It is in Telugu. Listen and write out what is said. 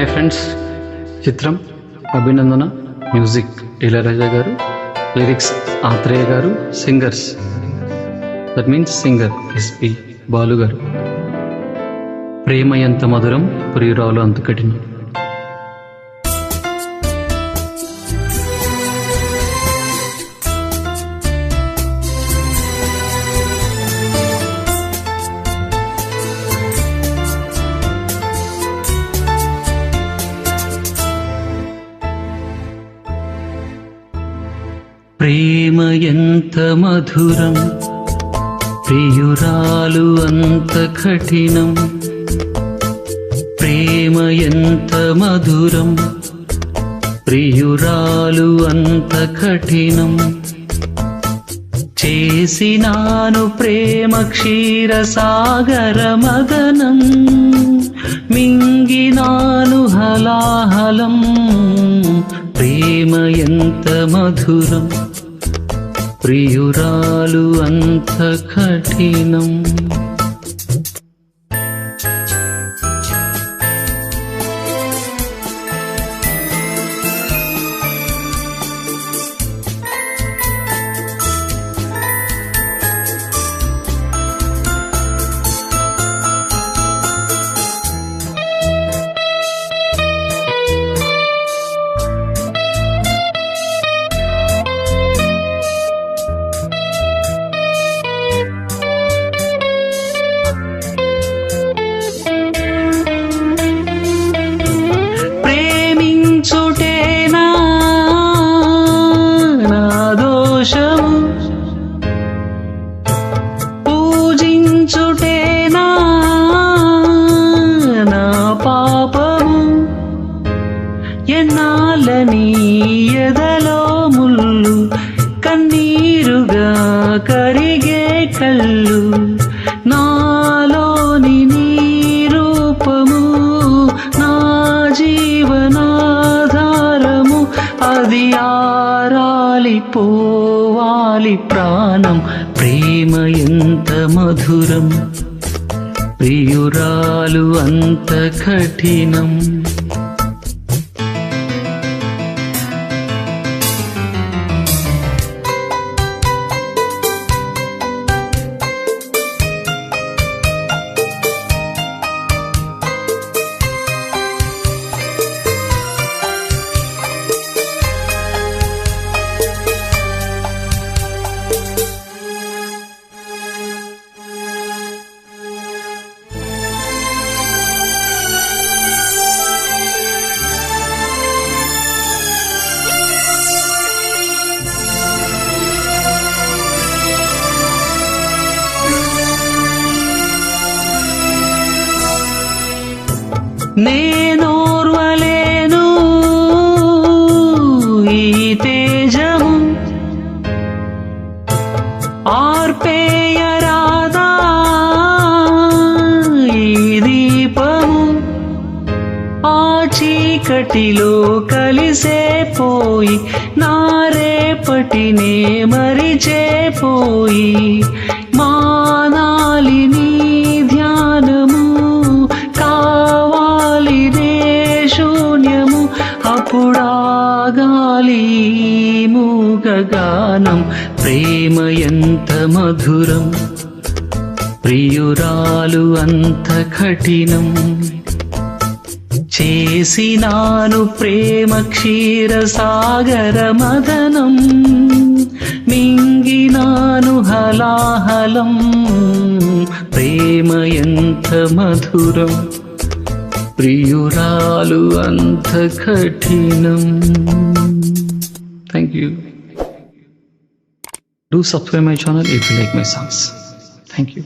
Hi friends. చిత్రం అభినందన మ్యూజిక్ ఇళయరాజా గారు లిరిక్స్ ఆత్రేయ గారు singers. That means singer S P Balu. ప్రేమ ఎంత మధురం ప్రియురాలు అంత కఠినం. ప్రేమ ఎంత మధురం ప్రియురాలు అంత కఠినం. ప్రేమ ఎంత మధురం ప్రియురాలు అంత కఠినం. చేసినాను ప్రేమ క్షీర సాగర మదనం మింగినాను హలాహలం. ప్రేమ ఎంత మధురం ప్రియురాలు అంత కఠినం. పోవాలి ప్రాణం. ప్రేమ ఎంత మధురం. ప్రియురాలు అంత కఠినం. నేనోర్వలేను ఈ తేజము. ఆర్పేయరాదా ఈ దీపము. ఆ చీకటిలో కలిసే పోయి నా రేపటినే మరిచే పోయి అప్పుడాగాలి మూగగానం. ప్రేమ ఎంత మధురం ప్రియురాలు అంత కఠినం. చేసినాను ప్రేమ క్షీర సాగర మదనం మింగినాను హలాహలం. ప్రేమ ఎంత మధురం ప్రియురాలు అంత కఠినం. Thank you do subscribe my channel if you like my songs thank you